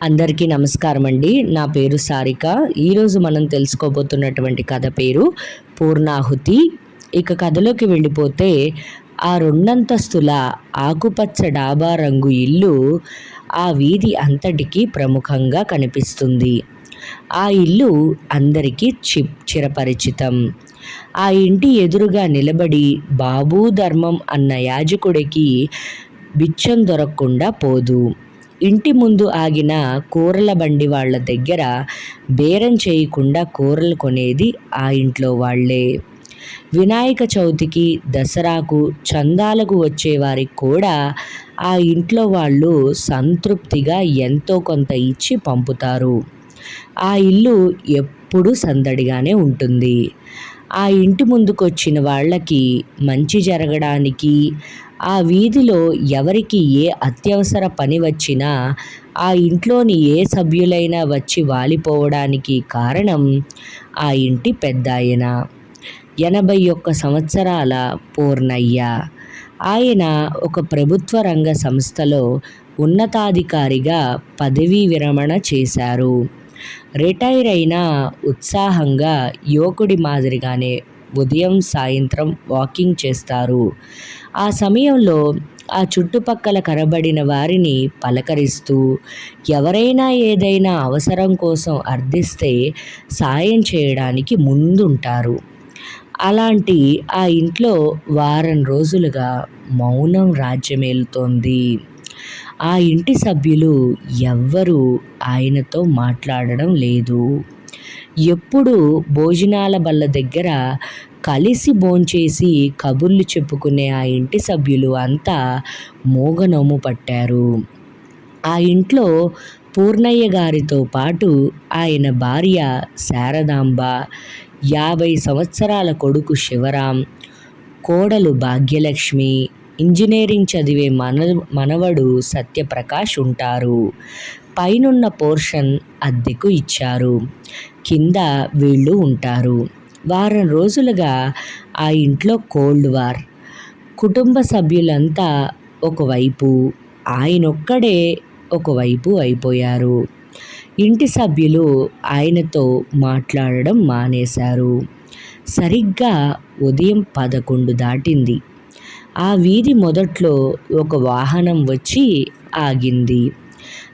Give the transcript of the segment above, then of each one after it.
అందరికీ నమస్కారం అండి. నా పేరు సారిక. ఈరోజు మనం తెలుసుకోబోతున్నటువంటి కథ పేరు పూర్ణాహుతి. ఇక కథలోకి వెళ్ళిపోతే ఆ రెండంతస్తుల ఆకుపచ్చ డాబా రంగు ఇల్లు ఆ వీధి అంతటికి ప్రముఖంగా కనిపిస్తుంది. ఆ ఇల్లు అందరికీ చి చిరపరిచితం. ఆ ఇంటి ఎదురుగా నిలబడి బాబూ ధర్మం అన్న యాజకుడికి బిచ్చం దొరకకుండా పోదు. ఇంటి ముందు ఆగిన కూరల బండి వాళ్ళ దగ్గర బేరం చేయకుండా కూరలు కొనేది ఆ ఇంట్లో వాళ్ళే. వినాయక చవితికి దసరాకు చందాలకు వచ్చేవారికి కూడా ఆ ఇంట్లో వాళ్ళు సంతృప్తిగా ఎంతో కొంత ఇచ్చి పంపుతారు. ఆ ఇల్లు ఎప్పుడూ సందడిగానే ఉంటుంది. ఆ ఇంటి ముందుకొచ్చిన వాళ్ళకి మంచి జరగడానికి ఆ వీధిలో ఎవరికి ఏ అత్యవసర పని వచ్చినా ఆ ఇంట్లోని ఏ సభ్యులైనా వచ్చి వాలిపోవడానికి కారణం ఆ ఇంటి పెద్దాయన. ఎనభై ఒక్క సంవత్సరాల పూర్ణయ్య. ఆయన ఒక ప్రభుత్వ రంగ సంస్థలో ఉన్నతాధికారిగా పదవీ విరమణ చేశారు. రిటైర్ అయిన ఉత్సాహంగా యువకుడి మాదిరిగానే ఉదయం సాయంత్రం వాకింగ్ చేస్తారు. ఆ సమయంలో ఆ చుట్టుపక్కల కనబడిన వారిని పలకరిస్తూ ఎవరైనా ఏదైనా అవసరం కోసం అర్థిస్తే సాయం చేయడానికి ముందుంటారు. అలాంటి ఆ ఇంట్లో వారం రోజులుగా మౌనం రాజ్యమేలుతోంది. ఆ ఇంటి సభ్యులు ఎవ్వరూ ఆయనతో మాట్లాడడం లేదు. ఎప్పుడు భోజనాల బల్ల దగ్గర కలిసి భోంచేసి కబుర్లు చెప్పుకునే ఆ ఇంటి సభ్యులు అంతా మూగనోము పట్టారు. ఆ ఇంట్లో పూర్ణయ్య గారితో పాటు ఆయన భార్య శారదాంబ యాభై సంవత్సరాల కొడుకు శివరాం కోడలు భాగ్యలక్ష్మి ఇంజనీరింగ్ చదివే మన మనవడు సత్యప్రకాష్ ఉంటారు. పైనున్న పోర్షన్ అద్దెకు ఇచ్చారు. కింద వీళ్ళు ఉంటారు. వారం రోజులుగా ఆ ఇంట్లో కోల్డ్ వార్. కుటుంబ సభ్యులంతా ఒకవైపు ఆయనొక్కడే ఒకవైపు అయిపోయారు. ఇంటి సభ్యులు ఆయనతో మాట్లాడడం మానేశారు. సరిగ్గా ఉదయం పదకొండు దాటింది. ఆ వీధి మొదట్లో ఒక వాహనం వచ్చి ఆగింది.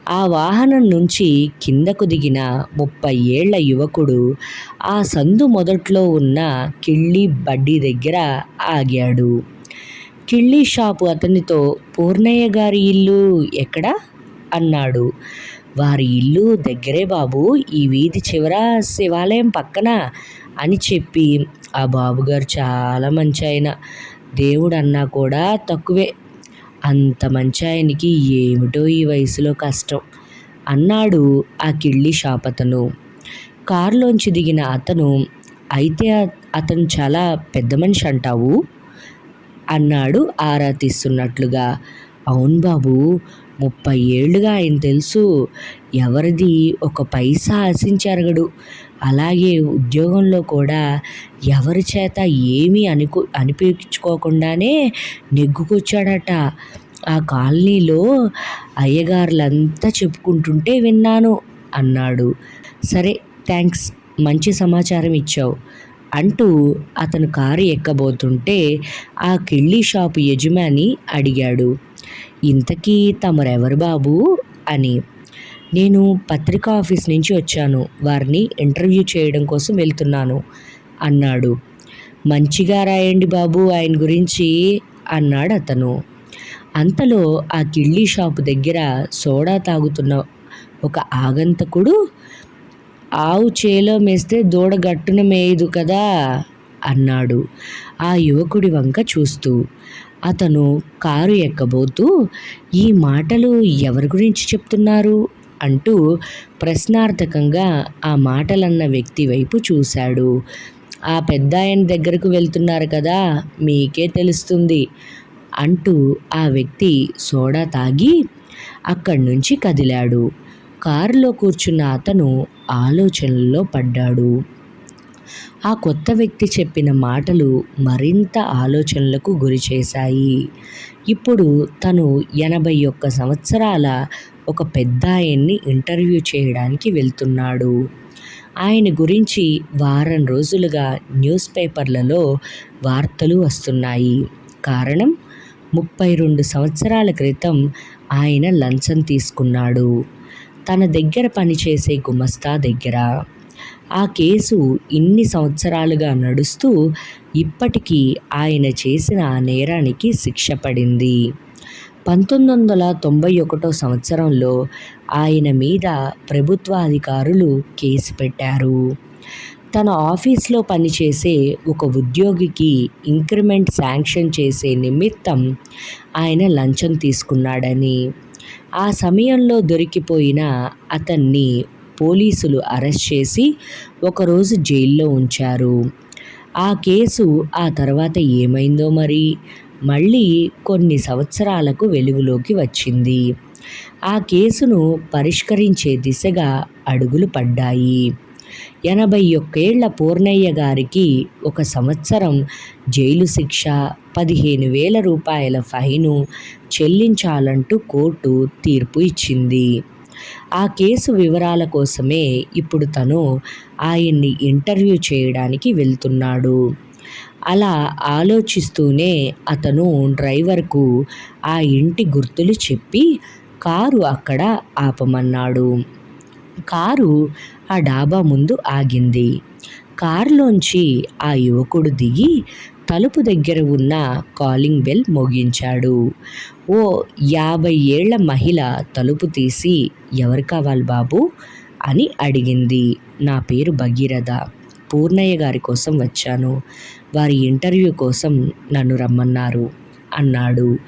ఆ వాహనం నుంచి కిందకు దిగిన ముప్పై ఏళ్ళ యువకుడు ఆ సందు మొదట్లో ఉన్న కిళ్ళీ బడ్డీ దగ్గర ఆగాడు. కిళ్ళీ షాపు అతనితో పూర్ణయ్య గారి ఇల్లు ఎక్కడ అన్నాడు. వారి ఇల్లు దగ్గరే బాబు ఈ వీధి చివర శివాలయం పక్కన అని చెప్పి ఆ బాబుగారు చాలా మంచి ఆయన. దేవుడు అన్నా కూడా తక్కువే. అంత మంచి ఆయనకి ఏమిటో ఈ వయసులో కష్టం. అన్నాడు ఆ కిళ్ళి షాప్ అతను కారులోంచి దిగిన అతను అయితే అతను చాలా పెద్ద మనిషి అంటావు? అన్నాడు ఆరా తీస్తున్నట్లుగా. అవును బాబు ముప్పై ఏళ్ళుగా ఆయన తెలుసు. ఎవరిది? ఒక పైసా ఆశించరగడు అలాగే ఉద్యోగంలో కూడా ఎవరి చేత ఏమీ అనుకు అనిపించుకోకుండానే నెగ్గుకొచ్చాడట. ఆ కాలనీలో అయ్యగారులంతా చెప్పుకుంటుంటే విన్నాను అన్నాడు. సరే థ్యాంక్స్ మంచి సమాచారం ఇచ్చావు అంటూ అతను కారు ఎక్కబోతుంటే ఆ కిళ్ళీ షాపు యజమాని అడిగాడు. ఇంతకీ తమరెవరు బాబు? అని. నేను పత్రికా ఆఫీస్ నుంచి వచ్చాను. వారిని ఇంటర్వ్యూ చేయడం కోసం వెళ్తున్నాను అన్నాడు. మంచిగా రాయండి బాబు ఆయన గురించి అన్నాడు అతను. అంతలో ఆ కిళ్ళీ షాపు దగ్గర సోడా తాగుతున్న ఒక ఆగంతకుడు ఆవు చేలో మేస్తే దూడ గట్టున మేయదు కదా అన్నాడు ఆ యువకుడి వంక చూస్తూ. అతను కారు ఎక్కబోతూ ఈ మాటలు ఎవరి గురించి చెప్తున్నారు? అంటూ ప్రశ్నార్థకంగా ఆ మాటలన్న వ్యక్తి వైపు చూశాడు. ఆ పెద్ద ఆయన దగ్గరకు వెళ్తున్నారు కదా మీకే తెలుస్తుంది అంటూ ఆ వ్యక్తి సోడా తాగి అక్కడి నుంచి కదిలాడు. కారులో కూర్చున్న అతను ఆలోచనల్లో పడ్డాడు. ఆ కొత్త వ్యక్తి చెప్పిన మాటలు మరింత ఆలోచనలకు గురి చేశాయి. ఇప్పుడు తను ఎనభై ఒక్క సంవత్సరాల ఒక పెద్ద ఆయన్ని ఇంటర్వ్యూ చేయడానికి వెళ్తున్నాడు. ఆయన గురించి వారం రోజులుగా న్యూస్ పేపర్లలో వార్తలు వస్తున్నాయి. కారణం ముప్పై రెండు సంవత్సరాల క్రితం ఆయన లంచం తీసుకున్నాడు. తన దగ్గర పనిచేసే గుమస్తా దగ్గర. ఆ కేసు ఇన్ని సంవత్సరాలుగా నడుస్తూ ఇప్పటికీ ఆయన చేసిన ఆ నేరానికి శిక్ష పడింది. పంతొమ్మిది వందల తొంభై ఒకటో సంవత్సరంలో ఆయన మీద ప్రభుత్వాధికారులు కేసు పెట్టారు. తన ఆఫీస్లో పనిచేసే ఒక ఉద్యోగికి ఇంక్రిమెంట్ శాంక్షన్ చేసే నిమిత్తం ఆయన లంచం తీసుకున్నాడని ఆ సమయంలో దొరికిపోయిన అతన్ని పోలీసులు అరెస్ట్ చేసి ఒకరోజు జైల్లో ఉంచారు. ఆ కేసు ఆ తర్వాత ఏమైందో మరి? మళ్ళీ కొన్ని సంవత్సరాలకు వెలుగులోకి వచ్చింది. ఆ కేసును పరిష్కరించే దిశగా అడుగులు పడ్డాయి. ఎనభై ఒక్కేళ్ళ పూర్ణయ్య గారికి ఒక సంవత్సరం జైలు శిక్ష పదిహేను వేల రూపాయల ఫైను చెల్లించాలంటూ కోర్టు తీర్పు ఇచ్చింది. ఆ కేసు వివరాల కోసమే ఇప్పుడు తను ఆయన్ని ఇంటర్వ్యూ చేయడానికి వెళ్తున్నాడు. అలా ఆలోచిస్తూనే అతను డ్రైవర్కు ఆ ఇంటి గుర్తులు చెప్పి కారు అక్కడ ఆపమన్నాడు. కారు ఆ డాబా ముందు ఆగింది. కారులోంచి ఆ యువకుడు దిగి తలుపు దగ్గర ఉన్న కాలింగ్ బెల్ మోగించాడు. ఓ యాభై ఏళ్ళ మహిళ తలుపు తీసి ఎవరు కావాలి బాబు? అని అడిగింది. నా పేరు భగీరథ. పూర్ణయ్య గారి కోసం వచ్చాను. వారి ఇంటర్వ్యూ కోసం నన్ను రమ్మన్నారు అన్నాడు.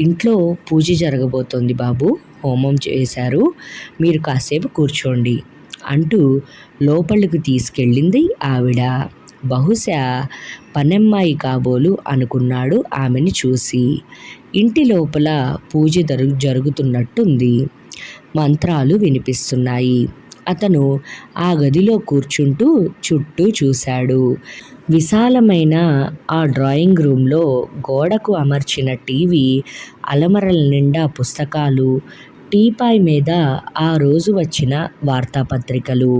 ఇంట్లో పూజ జరగబోతోంది బాబు. హోమం చేశారు. మీరు కాసేపు కూర్చోండి. అంటూ లోపలికి తీసుకెళ్ళింది ఆవిడ. బహుశా పనెమ్మాయి కాబోలు అనుకున్నాడు ఆమెని చూసి. ఇంటి లోపల పూజ జరుగు జరుగుతున్నట్టుంది. మంత్రాలు వినిపిస్తున్నాయి. అతను ఆ గదిలో కూర్చుంటూ చుట్టూ చూశాడు. విశాలమైన ఆ డ్రాయింగ్ రూమ్లో గోడకు అమర్చిన టీవీ అలమరల నిండా పుస్తకాలు టీపాయ్ మీద ఆ రోజు వచ్చిన వార్తాపత్రికలు.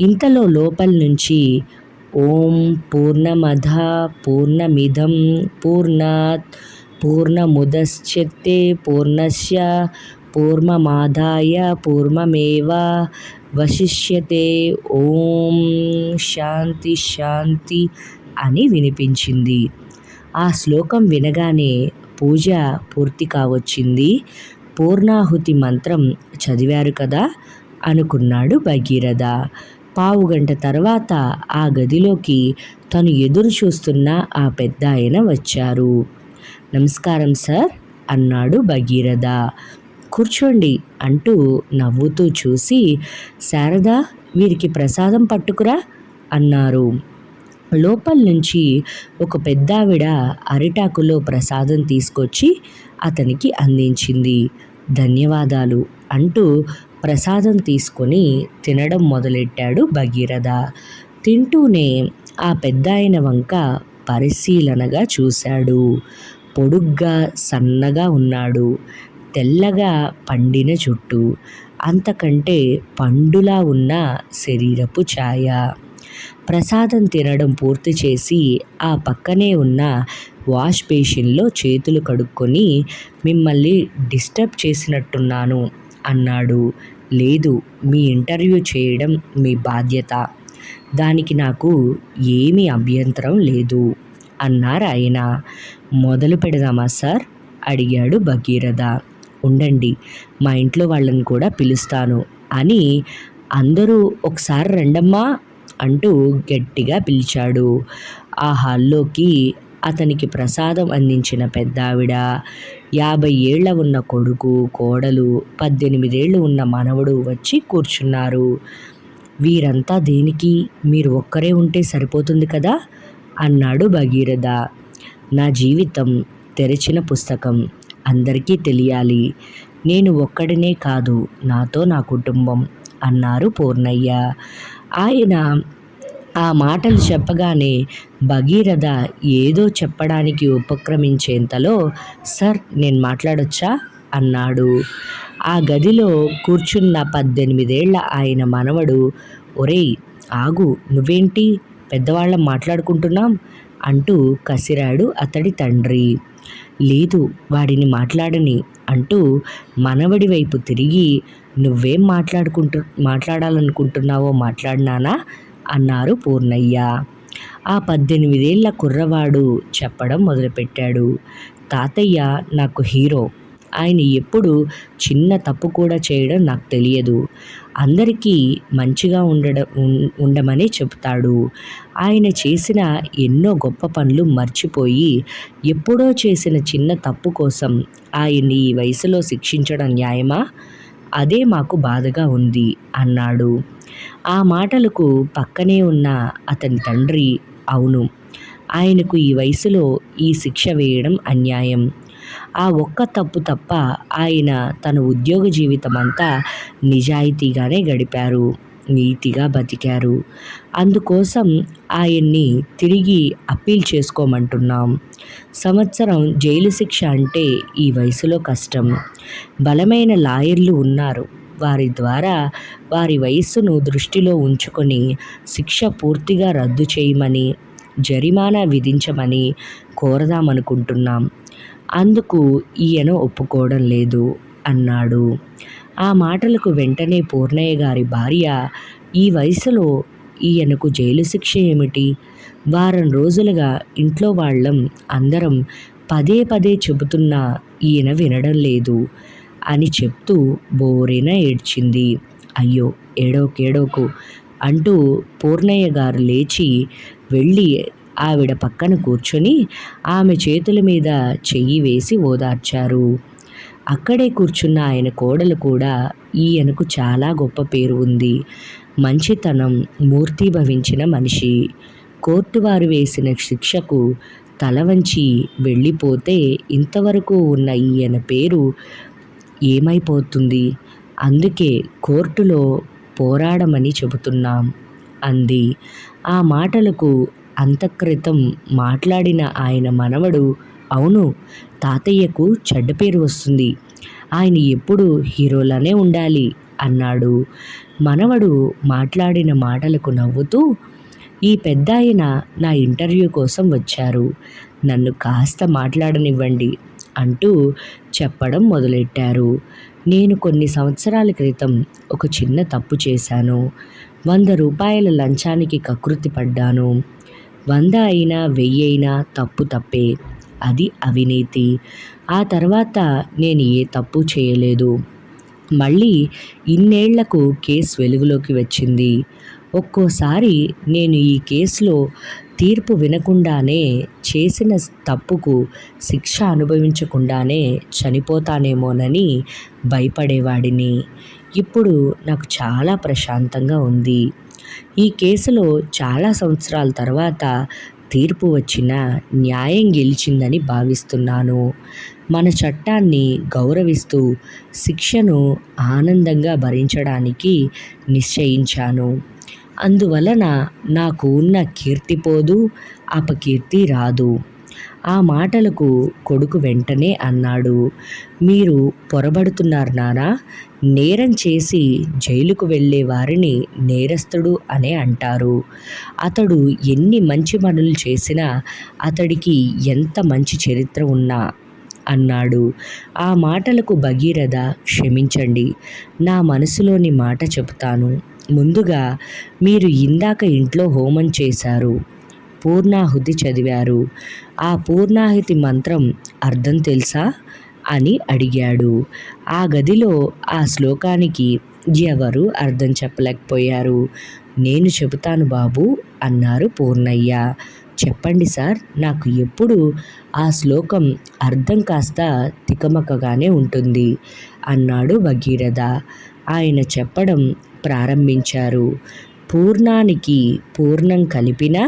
ఇంతలో లోపల నుంచి ఓం పూర్ణమధ పూర్ణమిదం పూర్ణాత్ పూర్ణముదశ్చిత్తే పూర్ణస్య పూర్ణమాదాయ పూర్ణమేవ వశిష్యతే ఓం శాంతి శాంతి అని వినిపించింది. ఆ శ్లోకం వినగానే పూజ పూర్తి కావచ్చింది. పూర్ణాహుతి మంత్రం చదివారు కదా? అనుకున్నాడు భగీరథ. పావుగంట తర్వాత ఆ గదిలోకి తను ఎదురు చూస్తున్న ఆ పెద్ద ఆయన వచ్చారు. నమస్కారం సార్ అన్నాడు భగీరథ. కూర్చోండి అంటూ నవ్వుతూ చూసి శారద వీరికి ప్రసాదం పట్టుకురా అన్నారు. లోపల నుంచి ఒక పెద్దావిడ అరిటాకులో ప్రసాదం తీసుకొచ్చి అతనికి అందించింది. ధన్యవాదాలు అంటూ ప్రసాదం తీసుకొని తినడం మొదలెట్టాడు భగీరథ. తింటూనే ఆ పెద్దాయన వంక పరిశీలనగా చూశాడు. పొడుగ్గా సన్నగా ఉన్నాడు. తెల్లగా పండిన చుట్టూ అంతకంటే పండులా ఉన్న శరీరపు ఛాయ. ప్రసాదం తినడం పూర్తి చేసి ఆ పక్కనే ఉన్న వాష్ బేసిన్లో చేతులు కడుక్కొని మిమ్మల్ని డిస్టర్బ్ చేసినట్టున్నాను అన్నాడు. లేదు మీ ఇంటర్వ్యూ చేయడం మీ బాధ్యత. దానికి నాకు ఏమీ అభ్యంతరం లేదు అన్నారు ఆయన. మొదలు పెడదామా సార్? అడిగాడు భగీరథ. ఉండండి మా ఇంట్లో వాళ్ళని కూడా పిలుస్తాను అని అందరూ ఒకసారి రండమ్మా అంటూ గట్టిగా పిలిచాడు. ఆ హాల్లోకి అతనికి ప్రసాదం అందించిన పెద్దావిడ యాభై ఏళ్ళ ఉన్న కొడుకు కోడలు పద్దెనిమిదేళ్ళు ఉన్న మనవడు వచ్చి కూర్చున్నారు. వీరంతా దేనికి? మీరు ఒక్కరే ఉంటే సరిపోతుంది కదా అన్నాడు భగీరథ. నా జీవితం తెరిచిన పుస్తకం. అందరికీ తెలియాలి. నేను ఒక్కడినే కాదు నాతో నా కుటుంబం అన్నారు పూర్ణయ్య. ఆయన ఆ మాటలు చెప్పగానే భగీరథ ఏదో చెప్పడానికి ఉపక్రమించేంతలో సార్ నేను మాట్లాడొచ్చా? అన్నాడు. ఆ గదిలో కూర్చున్న పద్దెనిమిదేళ్ళ ఆయన మనవడు ఒరేయ్ ఆగు నువ్వేంటి? పెద్దవాళ్ళం మాట్లాడుకుంటున్నాం? అంటూ కసిరాడు అతడి తండ్రి. లేదు వాడిని మాట్లాడని అంటూ మనవడి వైపు తిరిగి నువ్వేం మాట్లాడుకుంటు మాట్లాడాలనుకుంటున్నావో మాట్లాడినానా? అన్నారు పూర్ణయ్య. ఆ పద్దెనిమిదేళ్ళ కుర్రవాడు చెప్పడం మొదలుపెట్టాడు. తాతయ్య నాకు హీరో. ఆయన ఎప్పుడు చిన్న తప్పు కూడా చేయడం నాకు తెలియదు. అందరికీ మంచిగా ఉండడం ఉండమని చెప్తాడు ఆయన చేసిన ఎన్నో గొప్ప పనులు మర్చిపోయి ఎప్పుడో చేసిన చిన్న తప్పు కోసం ఆయన్ని ఈ వయసులో శిక్షించడం న్యాయమా? అదే మాకు బాధగా ఉంది అన్నాడు. ఆ మాటలకు పక్కనే ఉన్న అతని తండ్రి అవును ఆయనకు ఈ వయసులో ఈ శిక్ష వేయడం అన్యాయం. ఆ ఒక్క తప్పు తప్ప ఆయన తన ఉద్యోగ జీవితం అంతా నిజాయితీగానే గడిపారు. నీతిగా బతికారు. అందుకోసం ఆయన్ని తిరిగి అప్పీల్ చేసుకోమంటున్నాం. సంవత్సరం జైలు శిక్ష అంటే ఈ వయసులో కష్టం. బలమైన లాయర్లు ఉన్నారు. వారి ద్వారా వారి వయస్సును దృష్టిలో ఉంచుకొని శిక్ష పూర్తిగా రద్దు చేయమని జరిమానా విధించమని కోరదామనుకుంటున్నాం. అందుకు ఈయన ఒప్పుకోవడం లేదు అన్నాడు. ఆ మాటలకు వెంటనే పూర్ణయ్య గారి భార్య ఈ వయసులో ఈయనకు జైలు శిక్ష ఏమిటి? వారం రోజులుగా ఇంట్లో వాళ్ళం అందరం పదే పదే చెబుతున్నా ఈయన వినడం లేదు అని చెప్తూ బోరేన ఏడ్చింది. అయ్యో ఏడోకేడోకు అంటూ పూర్ణయ్య గారు లేచి వెళ్ళి ఆవిడ పక్కన కూర్చొని ఆమె చేతుల మీద చెయ్యి వేసి ఓదార్చారు. అక్కడే కూర్చున్న ఆయన కోడలు కూడా ఈయనకు చాలా గొప్ప పేరు ఉంది. మంచితనం మూర్తిభవించిన మనిషి. కోర్టు వారు వేసిన శిక్షకు తల వంచి వెళ్ళిపోతే ఇంతవరకు ఉన్న ఈయన పేరు ఏమైపోతుంది? అందుకే కోర్టులో పోరాడమని చెబుతున్నాం అంది. ఆ మాటలకు అంతక్రితం మాట్లాడిన ఆయన మనవడు అవును తాతయ్యకు చెడ్డ పేరు వస్తుంది. ఆయన ఎప్పుడు హీరోలానే ఉండాలి అన్నాడు. మనవడు మాట్లాడిన మాటలకు నవ్వుతూ ఈ పెద్దాయన నా ఇంటర్వ్యూ కోసం వచ్చారు. నన్ను కాస్త మాట్లాడనివ్వండి అంటూ చెప్పడం మొదలెట్టారు. నేను కొన్ని సంవత్సరాల క్రితం ఒక చిన్న తప్పు చేశాను. వంద రూపాయల లంచానికి కకృతి పడ్డాను. వంద అయినా వెయ్యి అయినా తప్పు తప్పే. అది అవినీతి. ఆ తర్వాత నేను ఏ తప్పు చేయలేదు. మళ్ళీ ఇన్నేళ్ళకు కేసు వెలుగులోకి వచ్చింది. ఒక్కోసారి నేను ఈ కేసులో తీర్పు వినకుండానే చేసిన తప్పుకు శిక్ష అనుభవించకుండానే చనిపోతానేమోనని భయపడేవాడిని. ఇప్పుడు నాకు చాలా ప్రశాంతంగా ఉంది. ఈ కేసులో చాలా సంవత్సరాల తర్వాత తీర్పు వచ్చిన న్యాయం గెలిచిందని భావిస్తున్నాను. మన చట్టాన్ని గౌరవిస్తూ శిక్షను ఆనందంగా భరించడానికి నిశ్చయించాను. అందువలన నాకు ఉన్న కీర్తి పోదు అపకీర్తి రాదు. ఆ మాటలకు కొడుకు వెంటనే అన్నాడు మీరు పొరబడుతున్నారు నానా నేరం చేసి జైలుకు వెళ్ళే వారిని నేరస్తుడు అనే అంటారు. అతడు ఎన్ని మంచి పనులు చేసినా అతడికి ఎంత మంచి చరిత్ర ఉన్నా అన్నాడు. ఆ మాటలకు భగీరథ క్షమించండి నా మనసులోని మాట చెబుతాను. ముందుగా మీరు ఇందాక ఇంట్లో హోమం చేశారు పూర్ణాహుతి చదివారు. ఆ పూర్ణాహుతి మంత్రం అర్థం తెలుసా? అని అడిగాడు. ఆ గదిలో ఆ శ్లోకానికి ఎవరు అర్థం చెప్పలేకపోయారు. నేను చెబుతాను బాబు అన్నారు పూర్ణయ్య. చెప్పండి సార్ నాకు ఎప్పుడు ఆ శ్లోకం అర్థం కాస్త తికమకగానే ఉంటుంది అన్నాడు భగీరథ. ఆయన చెప్పడం ప్రారంభించారు. పూర్ణానికి పూర్ణం కలిపినా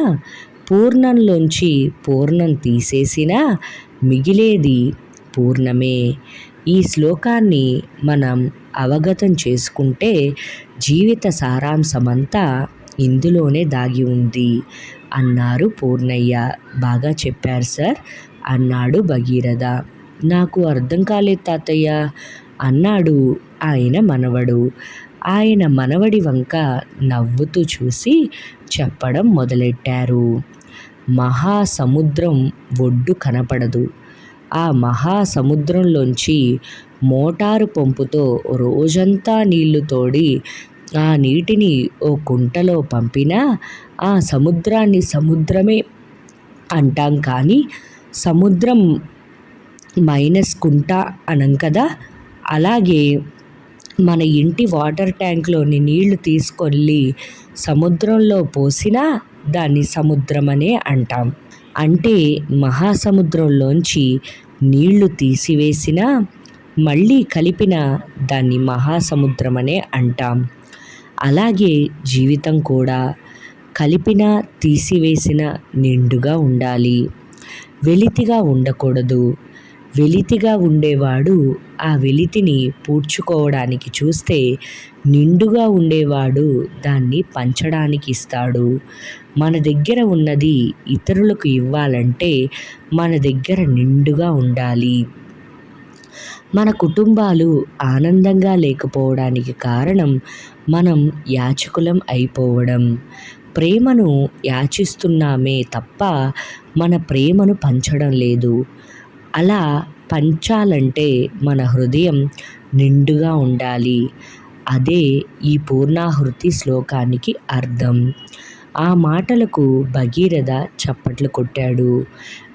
పూర్ణంలోంచి పూర్ణం తీసేసినా మిగిలేది పూర్ణమే. ఈ శ్లోకాన్ని మనం అవగతం చేసుకుంటే జీవిత సారాంశమంతా ఇందులోనే దాగి ఉంది అన్నారు పూర్ణయ్య. బాగా చెప్పారు సార్. అన్నాడు భగీరథ. నాకు అర్థం కాలేదు తాతయ్య. అన్నాడు ఆయన మనవడు. ఆయన మనవడి వంక నవ్వుతూ చూసి చెప్పడం మొదలెట్టారు. మహాసముద్రం ఒడ్డు కనపడదు. ఆ మహాసముద్రంలోంచి మోటారు పంపుతో రోజంతా నీళ్ళు తోడి ఆ నీటిని ఓ కుంటలో పంపినా ఆ సముద్రాన్ని సముద్రమే అంటాం కానీ సముద్రం మైనస్ కుంట అనం కదా. అలాగే మన ఇంటి వాటర్ ట్యాంక్లోని నీళ్ళు తీసుకెళ్ళి సముద్రంలో పోసినా దాన్ని సముద్రం అనే అంటాం. అంటే మహాసముద్రంలోంచి నీళ్ళు తీసివేసినా మళ్ళీ కలిపిన దాన్ని మహాసముద్రం అనే అంటాం. అలాగే జీవితం కూడా కలిపిన తీసివేసిన నిండుగా ఉండాలి. వెలితిగా ఉండకూడదు. వెలితిగా ఉండేవాడు. ఆ వెలితిని పూడ్చుకోవడానికి చూస్తే నిండుగా ఉండేవాడు. దాన్ని పంచడానికి ఇస్తాడు. మన దగ్గర ఉన్నది ఇతరులకు ఇవ్వాలంటే మన దగ్గర నిండుగా ఉండాలి. మన కుటుంబాలు ఆనందంగా లేకపోవడానికి కారణం మనం యాచకులం అయిపోవడం. ప్రేమను యాచిస్తున్నామే తప్ప మన ప్రేమను పంచడం లేదు. అలా పంచాలంటే మన హృదయం నిండుగా ఉండాలి. అదే ఈ పూర్ణాహృతి శ్లోకానికి అర్థం. ఆ మాటలకు భగీరథ చప్పట్లు కొట్టాడు.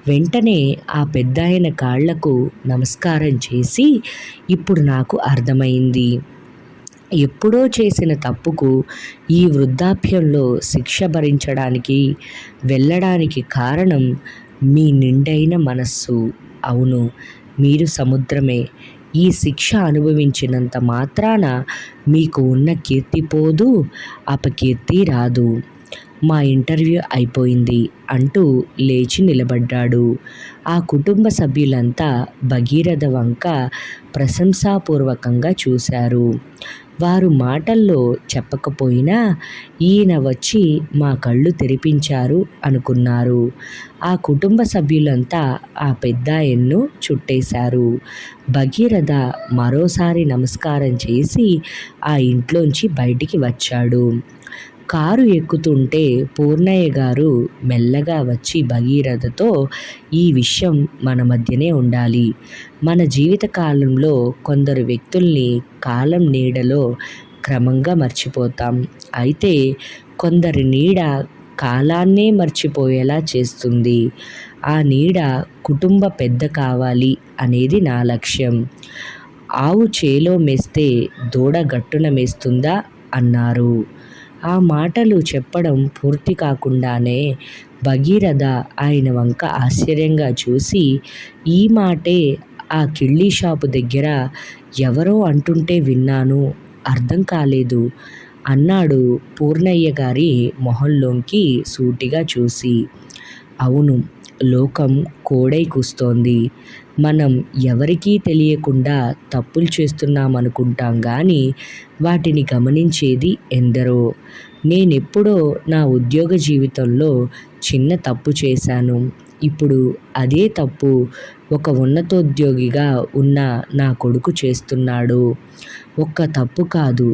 వెంటనే ఆ పెద్దాయన కాళ్ళకు నమస్కారం చేసి ఇప్పుడు నాకు అర్థమైంది. ఎప్పుడో చేసిన తప్పుకు ఈ వృద్ధాప్యంలో శిక్ష భరించడానికి వెళ్ళడానికి కారణం మీ నిండైన మనస్సు. అవును మీరు సముద్రమే. ఈ శిక్ష అనుభవించినంత మాత్రాన మీకు ఉన్న కీర్తి పోదు అపకీర్తి రాదు. మా ఇంటర్వ్యూ అయిపోయింది అంటూ లేచి నిలబడ్డాడు. ఆ కుటుంబ సభ్యులంతా భగీరథ వంక ప్రశంసాపూర్వకంగా చూశారు. వారు మాటల్లో చెప్పకపోయినా ఈయన వచ్చి మా కళ్ళు తెరిపించారు అనుకున్నారు. ఆ కుటుంబ సభ్యులంతా ఆ పెద్దాయన్ను చుట్టేశారు. భగీరథ మరోసారి నమస్కారం చేసి ఆ ఇంట్లోంచి బయటికి వచ్చాడు. కారు ఎక్కుతుంటే పూర్ణయ్య గారు మెల్లగా వచ్చి భగీరథతో ఈ విషయం మన మధ్యనే ఉండాలి. మన జీవిత కాలంలో కొందరు వ్యక్తుల్ని కాలం నీడలో క్రమంగా మర్చిపోతాం. అయితే కొందరి నీడ కాలాన్నే మర్చిపోయేలా చేస్తుంది. ఆ నీడ కుటుంబ పెద్ద కావాలి అనేది నా లక్ష్యం. ఆవు చేలో మేస్తే దూడ గట్టున మేస్తుందా? అన్నారు. ఆ మాటలు చెప్పడం పూర్తి కాకుండానే భగీరథ ఆయన వంక ఆశ్చర్యంగా చూసి ఈ మాటే ఆ కిళ్ళీ షాపు దగ్గర ఎవరో అంటుంటే విన్నాను అర్థం కాలేదు అన్నాడు పూర్ణయ్య గారి మొహంలోంకి సూటిగా చూసి. అవును లోకం కోడై కూస్తోంది. మనం ఎవరికీ తెలియకుండా తప్పులు చేస్తున్నామనుకుంటాం కానీ వాటిని గమనించేది ఎందరో. నేనెప్పుడో నా ఉద్యోగ జీవితంలో చిన్న తప్పు చేశాను. ఇప్పుడు అదే తప్పు ఒక ఉన్నతోద్యోగిగా ఉన్న నా కొడుకు చేస్తున్నాడు. ఒక్క తప్పు కాదు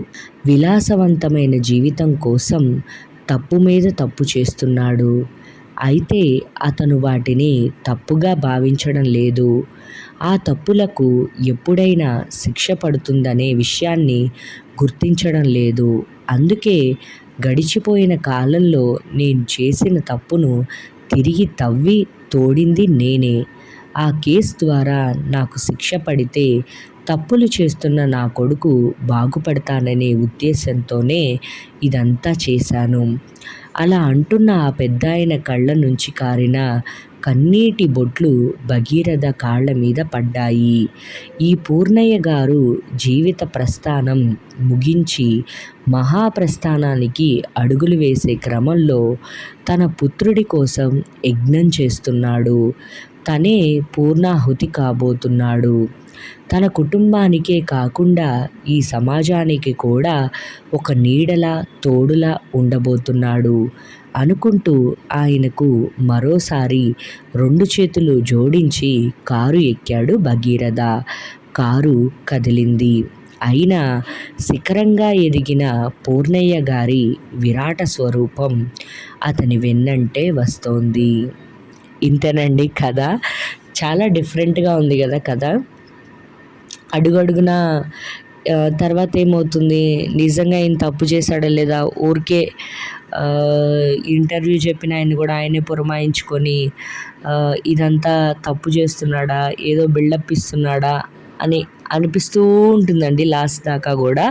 విలాసవంతమైన జీవితం కోసం తప్పు మీద తప్పు చేస్తున్నాడు. అయితే అతను వాటిని తప్పుగా భావించడం లేదు. ఆ తప్పులకు ఎప్పుడైనా శిక్ష పడుతుందనే విషయాన్ని గుర్తించడం లేదు. అందుకే గడిచిపోయిన కాలంలో నేను చేసిన తప్పును తిరిగి తవ్వి తోడింది నేనే. ఆ కేసు ద్వారా నాకు శిక్ష పడితే తప్పులు చేస్తున్న నా కొడుకు బాగుపడతాననే ఉద్దేశంతోనే ఇదంతా చేశాను. అలా అంటున్న ఆ పెద్దాయన కళ్ళ నుంచి కారిన కన్నీటి బొట్లు భగీరథ కాళ్ళ మీద పడ్డాయి. ఈ పూర్ణయ్య గారు జీవిత ప్రస్థానం ముగించి మహాప్రస్థానానికి అడుగులు వేసే క్రమంలో తన పుత్రుడి కోసం యజ్ఞం చేస్తున్నాడు. తనే పూర్ణాహుతి కాబోతున్నాడు. తన కుటుంబానికే కాకుండా ఈ సమాజానికి కూడా ఒక నీడలా తోడులా ఉండబోతున్నాడు అనుకుంటూ ఆయనకు మరోసారి రెండు చేతులు జోడించి కారు ఎక్కాడు భగీరథ. కారు కదిలింది. అయినా శిఖరంగా ఎదిగిన పూర్ణయ్య గారి విరాట స్వరూపం అతని వెన్నంటే వస్తోంది. ఇంతేనండి కథ. చాలా డిఫరెంట్గా ఉంది కదా కథ. అడుగడుగున తర్వాత ఏమవుతుంది నిజంగా ఆయన తప్పు చేశాడా లేదా? ఊరికే ఇంటర్వ్యూ చెప్పిన ఆయన కూడా ఆయనే పురమాయించుకొని ఇదంతా తప్పు చేస్తున్నాడా? ఏదో బిల్డప్ ఇస్తున్నాడా? అని అనిపిస్తూ ఉంటుందండి లాస్ట్ దాకా కూడా.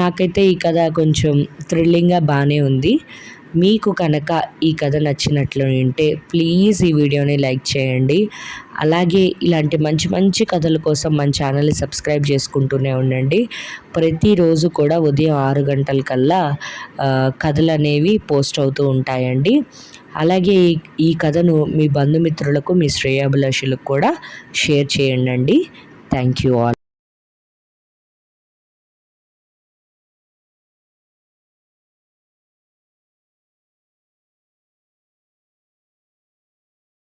నాకైతే ఈ కథ కొంచెం థ్రిల్లింగ్గా బాగానే ఉంది. మీకు కనుక ఈ కథ నచ్చినట్లు ఉంటే ప్లీజ్ ఈ వీడియోని లైక్ చేయండి. అలాగే ఇలాంటి మంచి మంచి కథల కోసం మన ఛానల్ని సబ్స్క్రైబ్ చేసుకుంటూనే ఉండండి. ప్రతిరోజు కూడా ఉదయం ఆరు గంటల కల్లా కథలు అనేవి పోస్ట్ అవుతూ ఉంటాయండి. అలాగే ఈ కథను మీ బంధుమిత్రులకు మీ శ్రేయాభిలాషులకు కూడా షేర్ చేయండి థ్యాంక్ యూ ఆల్.